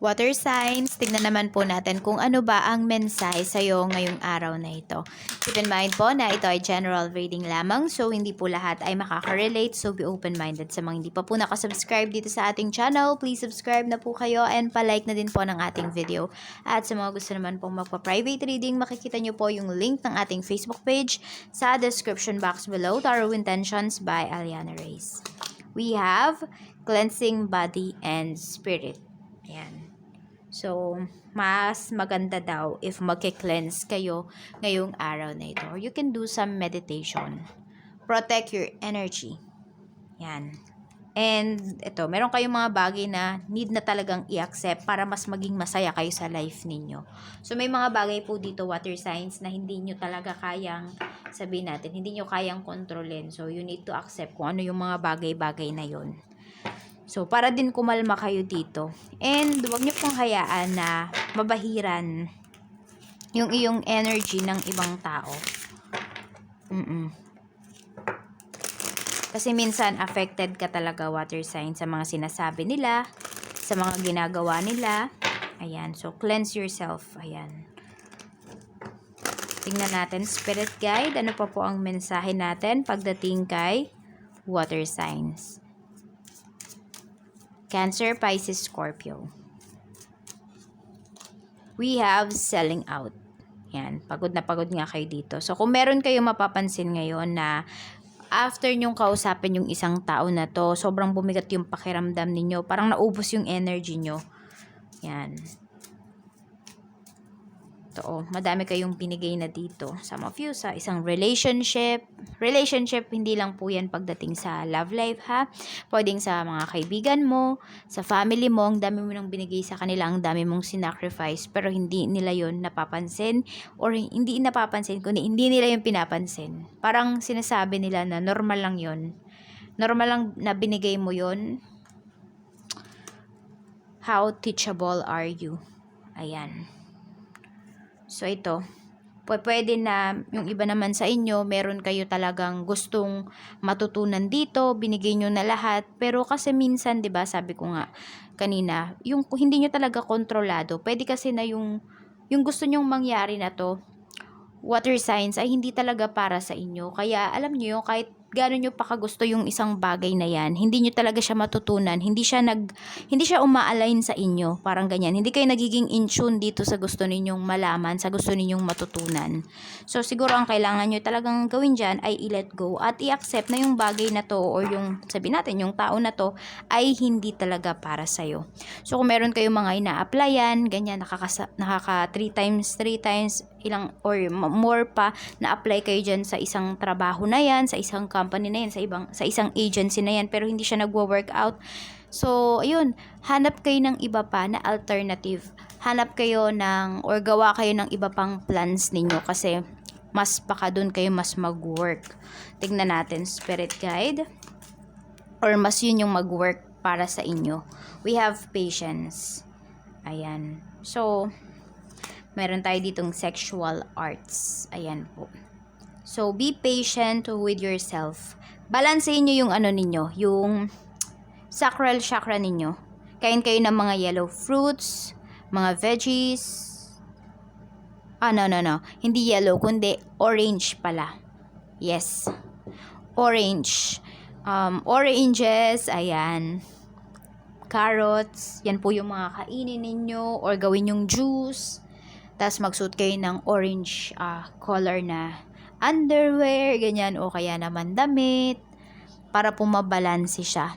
Water signs, tignan naman po natin kung ano ba ang mensahe sa'yo ngayong araw na ito. Keep in mind po na ito ay general reading lamang, so hindi po lahat ay makaka-relate, so be open-minded. Sa mga hindi pa po nakasubscribe dito sa ating channel, please subscribe na po kayo and palike na din po ng ating video. At sa mga gusto naman pong magpa-private reading, makikita nyo po yung link ng ating Facebook page sa description box below, Tarot Intentions by Aliana Reyes. We have cleansing body and spirit. Ayan. So, mas maganda daw if magke-cleanse kayo ngayong araw na ito. You can do some meditation. Protect your energy. Yan. And ito, meron kayong mga bagay na need na talagang i-accept para mas maging masaya kayo sa life ninyo. So, may mga bagay po dito, water signs, na hindi nyo talaga kayang, sabihin natin, hindi nyo kayang kontrolin. So, you need to accept kung ano yung mga bagay-bagay na yon. So, para din kumalma kayo dito. And, huwag niyo pong hayaan na mabahiran yung iyong energy ng ibang tao. Mm Kasi minsan, affected ka talaga, water sign, sa mga sinasabi nila, sa mga ginagawa nila. Ayan. So, cleanse yourself. Ayan. Tingnan natin, spirit guide. Ano pa po ang mensahe natin pagdating kay water signs? Cancer, Pisces, Scorpio. We have selling out. Yan, pagod na pagod nga kayo dito. So, kung meron kayo mapapansin ngayon na after nyong kausapin yung isang tao na to, sobrang bumigat yung pakiramdam ninyo. Parang naubos yung energy nyo. Yan. Ito, oh, madami kayong binigay na dito. Some of you sa isang relationship. Relationship, hindi lang po yan pagdating sa love life, ha? Pwedeng sa mga kaibigan mo, sa family mo, ang dami mo nang binigay sa kanila, ang dami mong sinacrifice, pero hindi nila yon napapansin, or hindi napapansin, kundi hindi nila yung pinapansin. Parang sinasabi nila na normal lang yon Normal lang na binigay mo yon How teachable are you? Ayan. So, ito. Pwede na yung iba naman sa inyo, meron kayo talagang gustong matutunan dito, binigay nyo na lahat. Pero kasi minsan, 'di ba sabi ko nga kanina, yung hindi nyo talaga kontrolado, pwede kasi na yung, yung gusto nyong mangyari na to, water signs ay hindi talaga para sa inyo. Kaya alam nyo yung kahit gano'n nyo pa kagusto yung isang bagay na yan, hindi nyo talaga siya matutunan, hindi siya nag, hindi siya uma-align sa inyo, parang ganyan. Hindi kayo nagiging in tune dito sa gusto ninyong malaman, sa gusto ninyong matutunan. So, siguro ang kailangan nyo talagang gawin dyan ay i-let go at i-accept na yung bagay na to or yung, sabi natin, yung tao na to ay hindi talaga para sa'yo. So, kung meron kayong mga ina-applyan, ganyan, nakaka, nakaka 3 times, 3 times, ilang or more pa na apply kayo diyan sa isang trabaho na yan, sa isang company na yan, sa ibang sa isang agency na yan pero hindi siya nagwo-work out. So, ayun, hanap kayo ng iba pa na alternative. Hanap kayo ng or gawa kayo ng iba pang plans ninyo kasi mas baka doon kayo mas mag-work. Tingnan natin spirit guide or mas yun yung mag-work para sa inyo. We have patience. Ayan. So, meron tayo ditong sexual arts. Ayan po. So, be patient with yourself. Balansehin nyo yung ano ninyo, yung sacral chakra ninyo. Kain kayo ng mga yellow fruits, mga veggies. Ah, no, no, no. Hindi yellow, kundi orange pala. Yes. Orange. Um, oranges, ayan. Carrots, yan po yung mga kainin ninyo or gawin yung juice. Tapos magsuot kayo ng orange uh, color na underwear, ganyan, o kaya naman damit, para po mabalanse siya.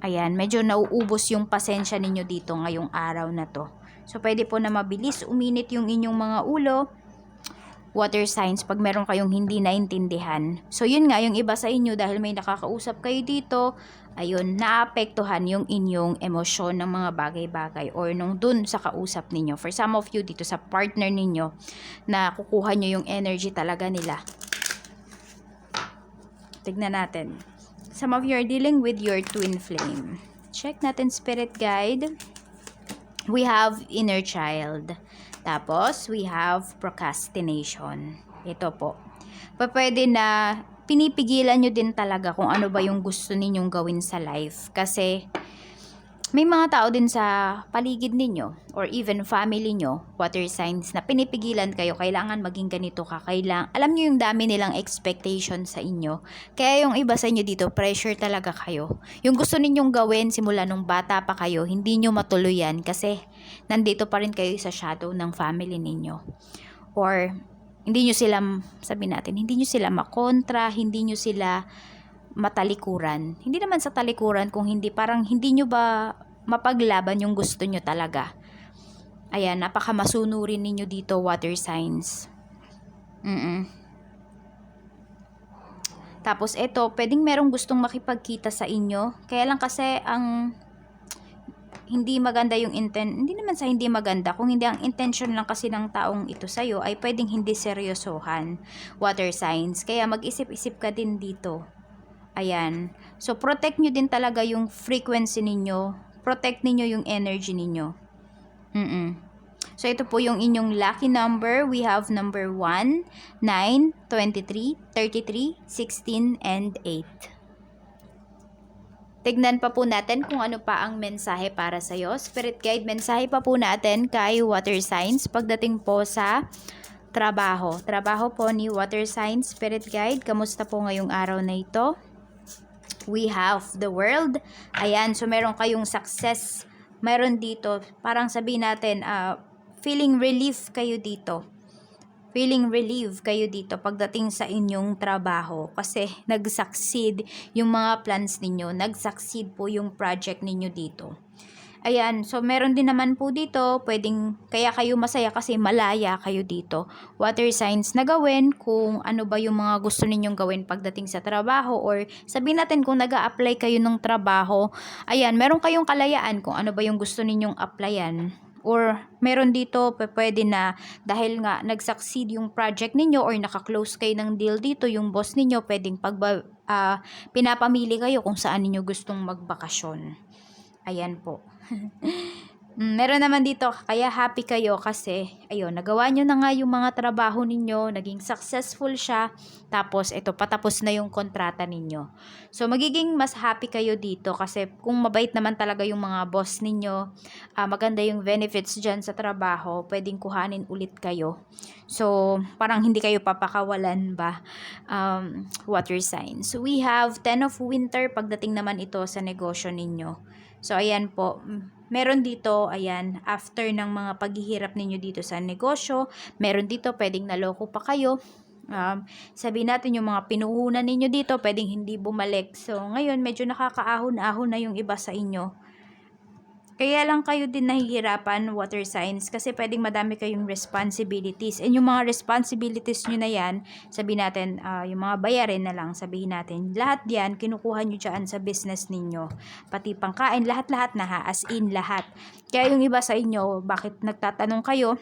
Ayan, medyo nauubos yung pasensya ninyo dito ngayong araw na to. So, pwede po na mabilis uminit yung inyong mga ulo, water signs pag meron kayong hindi naintindihan. So, yun nga, yung iba sa inyo, dahil may nakakausap kayo dito, ayun, naapektuhan yung inyong emosyon ng mga bagay-bagay or nung dun sa kausap ninyo. For some of you, dito sa partner ninyo, na kukuha nyo yung energy talaga nila. Tignan natin. Some of you are dealing with your twin flame. Check natin spirit guide. We have inner child. Tapos, we have procrastination. Ito po. Pwede na pinipigilan nyo din talaga kung ano ba yung gusto ninyong gawin sa life. Kasi, may mga tao din sa paligid ninyo or even family nyo, water signs, na pinipigilan kayo, kailangan maging ganito ka, kailangan, alam nyo yung dami nilang expectation sa inyo. Kaya yung iba sa inyo dito, pressure talaga kayo. Yung gusto ninyong gawin simula nung bata pa kayo, hindi nyo matuloy yan kasi nandito pa rin kayo sa shadow ng family ninyo. Or, hindi nyo sila, sabi natin, hindi nyo sila makontra, hindi nyo sila matalikuran. Hindi naman sa talikuran kung hindi parang hindi nyo ba mapaglaban yung gusto nyo talaga. Ayan, napakamasunurin ninyo dito water signs. Mm Tapos ito, pwedeng merong gustong makipagkita sa inyo. Kaya lang kasi ang hindi maganda yung intent, hindi naman sa hindi maganda, kung hindi ang intention lang kasi ng taong ito sa'yo ay pwedeng hindi seryosohan, water signs. Kaya mag-isip-isip ka din dito. Ayan. So, protect nyo din talaga yung frequency ninyo. Protect ninyo yung energy ninyo. Mm-mm. So, ito po yung inyong lucky number. We have number 1, 9, 23, 33, 16, and 8. Tignan pa po natin kung ano pa ang mensahe para sa iyo. Spirit guide, mensahe pa po natin kay water signs pagdating po sa trabaho. Trabaho po ni water signs, spirit guide. Kamusta po ngayong araw na ito? We have the world. Ayan, so meron kayong success. Meron dito, parang sabihin natin, uh, feeling relief kayo dito feeling relieved kayo dito pagdating sa inyong trabaho kasi nag-succeed yung mga plans ninyo, nag-succeed po yung project ninyo dito. Ayan, so meron din naman po dito, pwedeng, kaya kayo masaya kasi malaya kayo dito. Water signs na gawin kung ano ba yung mga gusto ninyong gawin pagdating sa trabaho or sabihin natin kung nag apply kayo ng trabaho, ayan, meron kayong kalayaan kung ano ba yung gusto ninyong applyan or meron dito pwede na dahil nga nag-succeed yung project ninyo or naka-close kayo ng deal dito yung boss ninyo pwedeng pag uh, pinapamili kayo kung saan ninyo gustong magbakasyon. Ayan po Mm, meron naman dito, kaya happy kayo kasi, ayun, nagawa nyo na nga yung mga trabaho ninyo, naging successful siya, tapos ito, patapos na yung kontrata ninyo. So, magiging mas happy kayo dito kasi kung mabait naman talaga yung mga boss ninyo, uh, maganda yung benefits dyan sa trabaho, pwedeng kuhanin ulit kayo. So, parang hindi kayo papakawalan ba um, water signs. So, we have 10 of winter pagdating naman ito sa negosyo ninyo. So, ayan po. Meron dito, ayan, after ng mga paghihirap ninyo dito sa negosyo, meron dito, pwedeng naloko pa kayo. Um, sabi natin yung mga pinuhunan ninyo dito, pwedeng hindi bumalik. So, ngayon, medyo nakakaahon-ahon na yung iba sa inyo. Kaya lang kayo din nahihirapan, water signs, kasi pwedeng madami kayong responsibilities. And yung mga responsibilities nyo na yan, sabihin natin, uh, yung mga bayarin na lang, sabihin natin, lahat yan, kinukuha nyo dyan sa business ninyo. Pati pangkain, lahat-lahat na ha, as in lahat. Kaya yung iba sa inyo, bakit nagtatanong kayo,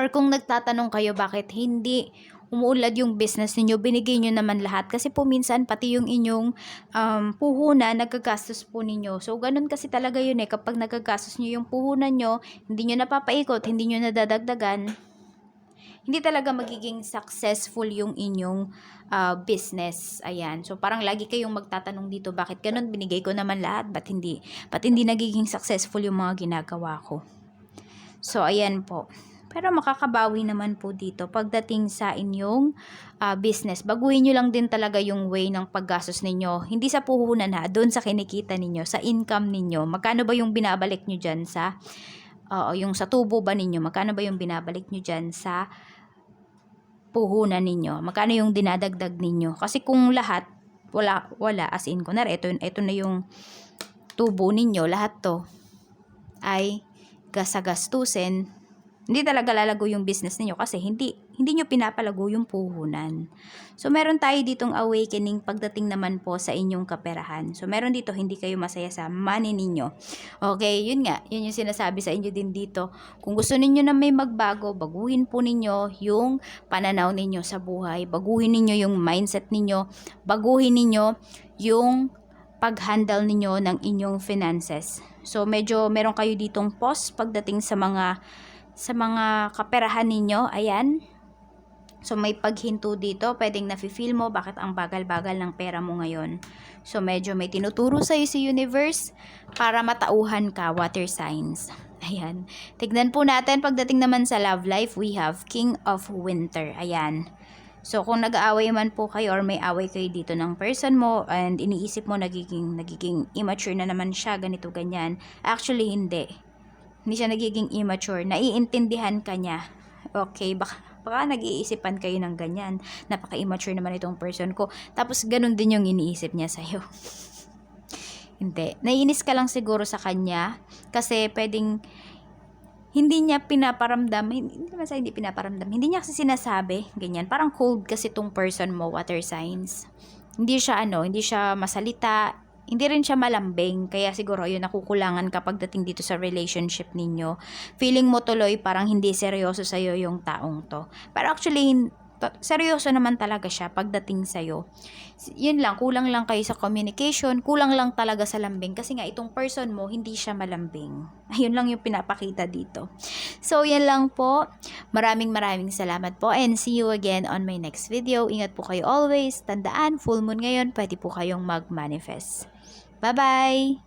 or kung nagtatanong kayo, bakit hindi umuulad yung business ninyo, binigay nyo naman lahat. Kasi po minsan, pati yung inyong um, puhunan, nagagastos po ninyo. So, ganun kasi talaga yun eh. Kapag nagagastos nyo yung puhunan nyo, hindi nyo napapaikot, hindi nyo nadadagdagan, hindi talaga magiging successful yung inyong uh, business. Ayan. So, parang lagi kayong magtatanong dito, bakit ganun? Binigay ko naman lahat, ba't hindi? Ba't hindi nagiging successful yung mga ginagawa ko? So, ayan po. Pero makakabawi naman po dito pagdating sa inyong uh, business. Baguhin nyo lang din talaga yung way ng paggastos ninyo. Hindi sa puhunan ha, doon sa kinikita ninyo, sa income ninyo. Magkano ba yung binabalik nyo dyan sa, uh, yung sa tubo ba ninyo? Magkano ba yung binabalik nyo dyan sa puhunan ninyo? Magkano yung dinadagdag ninyo? Kasi kung lahat, wala, wala, as in, kunwari, ito, ito na yung tubo ninyo, lahat to ay gasagastusin hindi talaga lalago yung business niyo kasi hindi hindi niyo pinapalago yung puhunan. So meron tayo ditong awakening pagdating naman po sa inyong kaperahan. So meron dito hindi kayo masaya sa money ninyo. Okay, yun nga, yun yung sinasabi sa inyo din dito. Kung gusto ninyo na may magbago, baguhin po ninyo yung pananaw ninyo sa buhay, baguhin ninyo yung mindset ninyo, baguhin ninyo yung pag-handle ninyo ng inyong finances. So medyo meron kayo ditong pause pagdating sa mga sa mga kaperahan ninyo. Ayan. So, may paghinto dito. Pwedeng nafe-feel mo bakit ang bagal-bagal ng pera mo ngayon. So, medyo may tinuturo sa'yo si universe para matauhan ka, water signs. Ayan. Tignan po natin, pagdating naman sa love life, we have King of Winter. Ayan. So, kung nag-aaway man po kayo or may away kayo dito ng person mo and iniisip mo nagiging, nagiging immature na naman siya, ganito, ganyan. Actually, hindi. Hindi siya nagiging immature. Naiintindihan ka niya. Okay, baka, baka nag-iisipan kayo ng ganyan. Napaka-immature naman itong person ko. Tapos, ganun din yung iniisip niya sa'yo. Hindi. Naiinis ka lang siguro sa kanya kasi pwedeng hindi niya pinaparamdam, hindi naman sa hindi pinaparamdam, hindi niya kasi sinasabi, ganyan. Parang cold kasi tong person mo, water signs. Hindi siya ano, hindi siya masalita, hindi rin siya malambing, kaya siguro yun nakukulangan kapag dating dito sa relationship ninyo. Feeling mo tuloy parang hindi seryoso sa'yo yung taong to. Pero actually, seryoso naman talaga siya pagdating sa'yo. Yun lang, kulang lang kayo sa communication, kulang lang talaga sa lambing kasi nga itong person mo, hindi siya malambing. Ayun lang yung pinapakita dito. So, yan lang po. Maraming maraming salamat po and see you again on my next video. Ingat po kayo always. Tandaan, full moon ngayon, pwede po kayong mag-manifest. 拜拜。